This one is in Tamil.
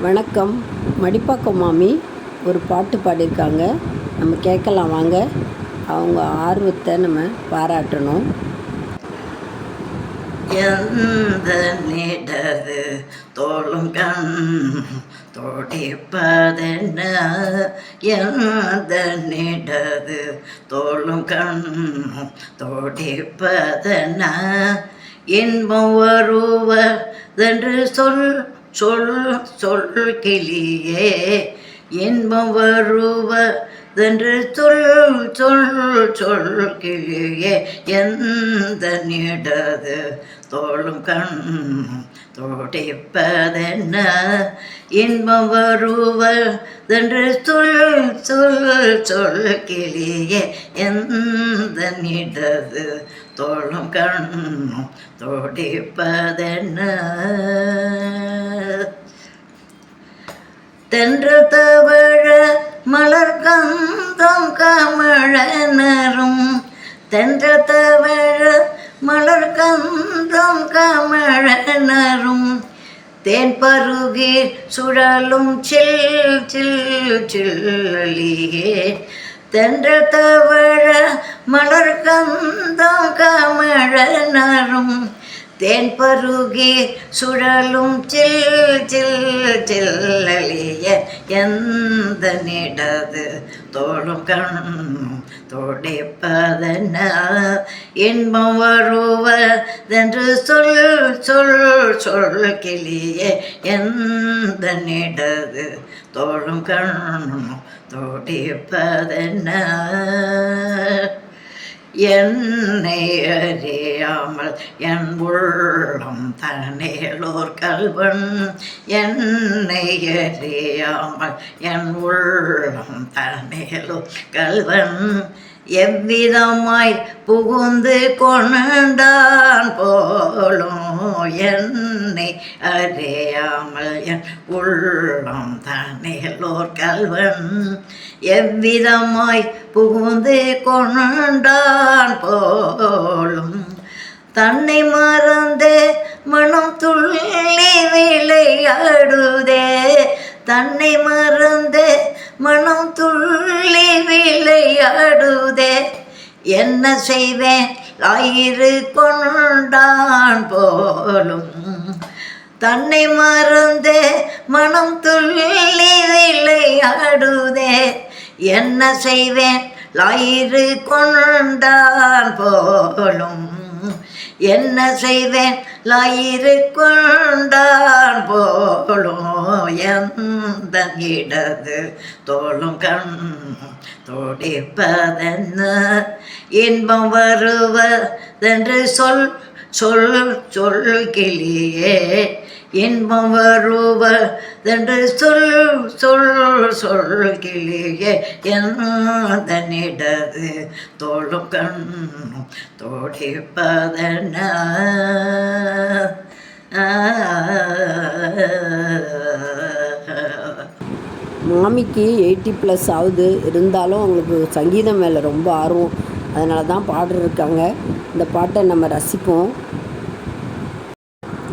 வணக்கம். மடிப்பாக்கம் மாமி ஒரு பாட்டு பாடியிருக்காங்க. நம்ம கேட்கலாம் வாங்க. அவங்க ஆர்வத்தை நம்ம பாராட்டணும். எந்த நிடது தோளும் கண் தோடிப்பதென்ன? எந்த நிடது தோளும் கண் தோடிப்பதென்ன? இன்பம் வருவதென்று சொல் சொல் சொல் கிளியே இன்பம் வருவதென்று சொல் சொல் சொல் கிளியே. எந்த நிடது தோளும் கண் தோடிப்பதென்ன இன்பம் வருவதென்று சொல் சொல் சொல் கிளியே. எந்த நிடது தோளும் கண் தோடிப்பதென்ன தென்று தவழ மலர் கந்தம் கமழனரும். தென்று தவழ மலர் கந்தம் கமழனரும். தேன் பருகி சுழலும் சில் சில் சில்லியே தென்ற தவழ மலர் கந்தம் கமழனரும். தேன் பருகி சுழலும் சில் சில் சில்லலிய எந்த நிடது? தோளும் கண்ணும் தொடைப்பதன இன்பம் வருவதென்று சொல் சொல் சொல் கிளிய எந்த நிடது? தோளும் கண்ணும் தொடைப்பதன என்னை அறியாமல் என் உள்ளம் தனேலோர் கல்வன். என்னை அறியாமல் என் உள்ளம் தனேலோர் கல்வன். எவ்விதமாய் புகுந்து கொண்டான் போலும் என்னை அறியாமல் என் உள்ளம் தனேலோர் கல்வன். எவ்விதமாய் புகுந்து கொண்டான் போலும் தன்னை மறந்து மனம் துள்ளி விளையாடுதே. தன்னை மறந்து மனம் துள்ளி விளையாடுதே. என்ன செய்வேன்? ஆயிரு கொண்டான் போலும். தன்னை மறந்தே மனம் துள்ளி விளையாடுதே. என்ன செய்வேன்? லாயிறு கொண்டான் போலும். என்ன செய்வேன்? லயிறு கொண்டான் போலும் எந்த இடது தோளும் கண் தோடிப்பதென்ன? இன்பம் வருவதென்று சொல் சொல் சொல் கிளியே இன்பம் வருவதென்று சொல் சொல் சொல் கிளியே எந்த நிடது தோளும் கண்ணும் தோடிப்பதன மாமிக்கு எயிட்டி ப்ளஸ் ஆகுது. இருந்தாலும் அவங்களுக்கு சங்கீதம் மேலே ரொம்ப ஆர்வம். அதனால தான் பாடுறதுக்காங்க இந்த பாட்டை நம்ம ரசிப்போம்.